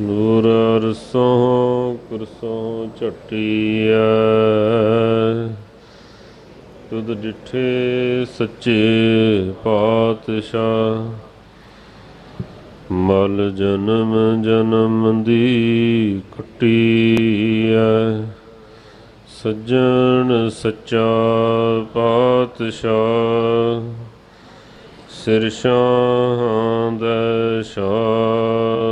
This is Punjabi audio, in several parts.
ਨੂਰ ਰਸੋਂ ਕੁਰਸੋਂ ਝਟੀਐ। ਤੁਧ ਡਿਠੇ ਸੱਚੇ ਪਾਤਸ਼ਾਹ, ਮਲ ਜਨਮ ਜਨਮ ਦੀ ਕਟੀਐ ਸੱਜਣ ਸੱਚਾ ਪਾਤਸ਼ਾਹ, ਸਿਰ ਸ਼ਾਹਾਂ ਦਾ ਸ਼ਾਹ।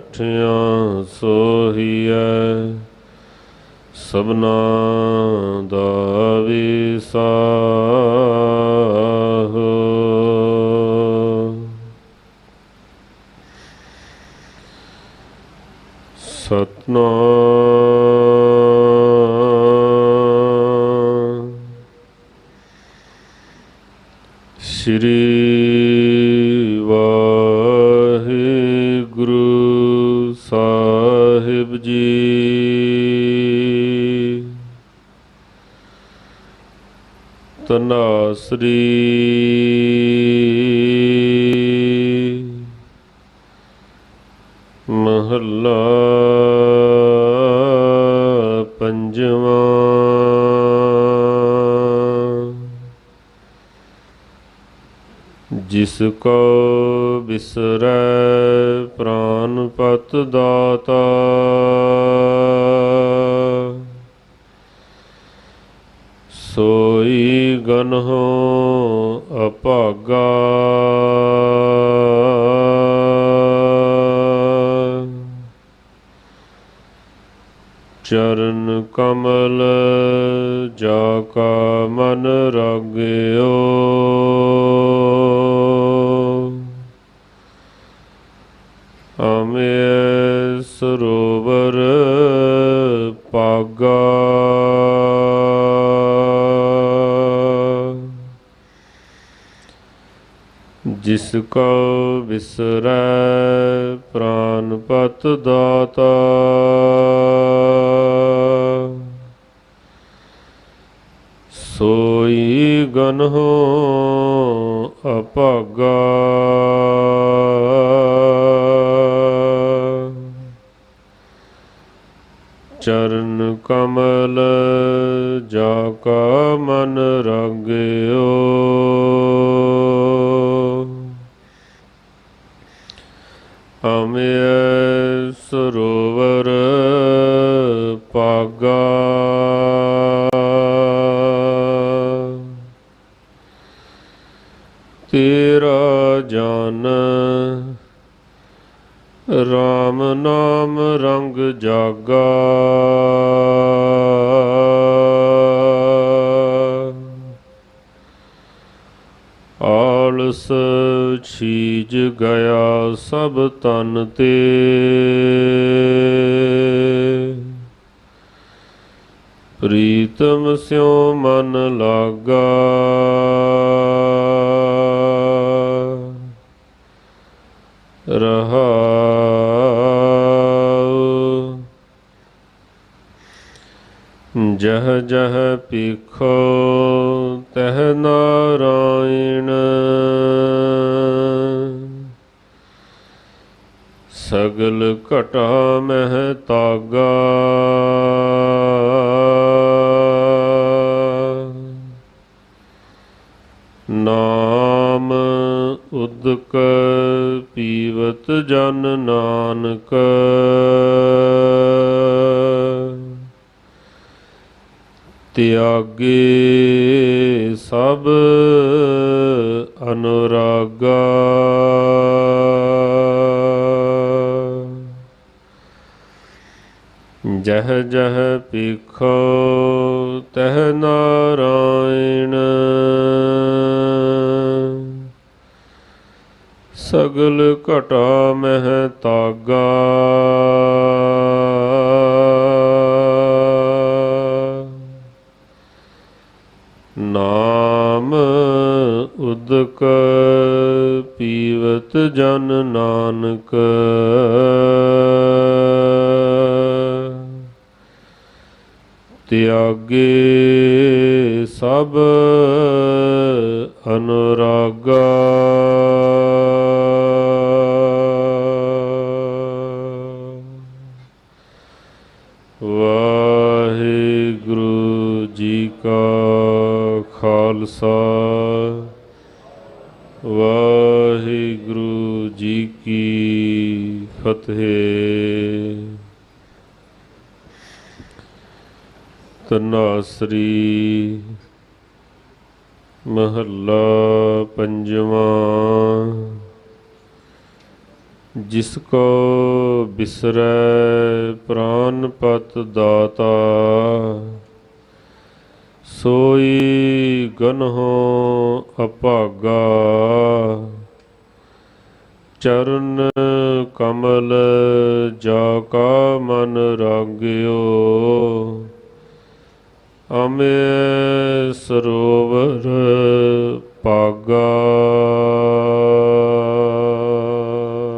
ਬੈਠਿਆਂ ਸੋਹੀਐ ਸਭਨਾ ਦਾ ਵਿਸਾਹ। ਸਤਨਾਮ ਸ਼੍ਰੀ ਵਾਹਿਗੁਰੂ। ਤਨਾਸਰੀ ਮਹੱਲਾ ਪੰਜਵਾਂ। ਜਿਸ ਕੋ ਬਿਸਰੈ ਪ੍ਰਾਨ ਪਤ ਦਾਤਾ ਸੋਈ ਗਨਹੁ ਅਭਾਗਾ। ਚਰਨ ਕਮਲ ਜਾ ਕਾ ਮਨ ਰਗਿਓ। ਅਮੇ ਸਰੋਵਰ ਪਾਗਾ। ਜਿਸ ਕੋ ਵਿਸਰੈ ਪ੍ਰਾਨ ਪਤ ਦਾਤਾ। ਸੋਈ ਗਨਹੁ ਅਭਾਗਾ। ਚਰਨ ਕਮਲ ਜਾ ਕਾ ਮਨ ਰੰਗਿਓ। ਅਮੇ ਸਰੋਵਰ ਪਾਗਾ। ਤੇਰਾ ਜਨ RAM ਨਾਮ ਰੰਗ ਜਾਗਾ। ਆਲਸ ਛੀਜ ਗਿਆ ਸਭ ਤਨ ਤੇ। ਪ੍ਰੀਤਮ ਸਿਉ ਮਨ ਲਾਗਾ। ਰਹਾਉ। ਜਹ ਜਹ ਪੀਖੋ ਤਹ ਨਾਰਾਇਣ। ਸਗਲ ਘਟਾ ਮਹਿ ਤਾਗਾ। ਨਾਮ ਉਦਕ ਪੀਵਤ ਜਨ ਨਾਨਕ। ਨਾਨਕ ਤਿਆਗੇ ਸਭ ਅਨੁਰਾਗਾ। ਜਹ ਜਹ ਪੀਖੋ ਤਹ ਨਾਰਾਇਣ। ਸਗਲ ਘਟਾ ਮਹਿ ਤਾਗਾ। ਪੀਵਤ ਜਨ ਨਾਨਕ। ਤਿਆਗੇ ਸਭ ਅਨੁਰਾਗਾ। ਵਾਹਿਗੁਰੂ ਜੀ ਕਾ ਖਾਲਸਾ। ਵਾਹਿਗੁਰੂ ਜੀ ਕੀ ਫਤਿਹ। ਤਨਾਸਰੀ ਮਹੱਲਾ ਪੰਜਵਾਂ। ਜਿਸ ਕੋ ਬਿਸਰੈ ਪ੍ਰਾਨ ਪਤ ਦਾਤਾ ਸੋਈ ਗਨਹੁ ਅਭਾਗਾ ਚਰਨ ਕਮਲ ਜਾ ਕਾ ਮਨ ਰਾਗਿਓ ਅਮੇ ਸਰੋ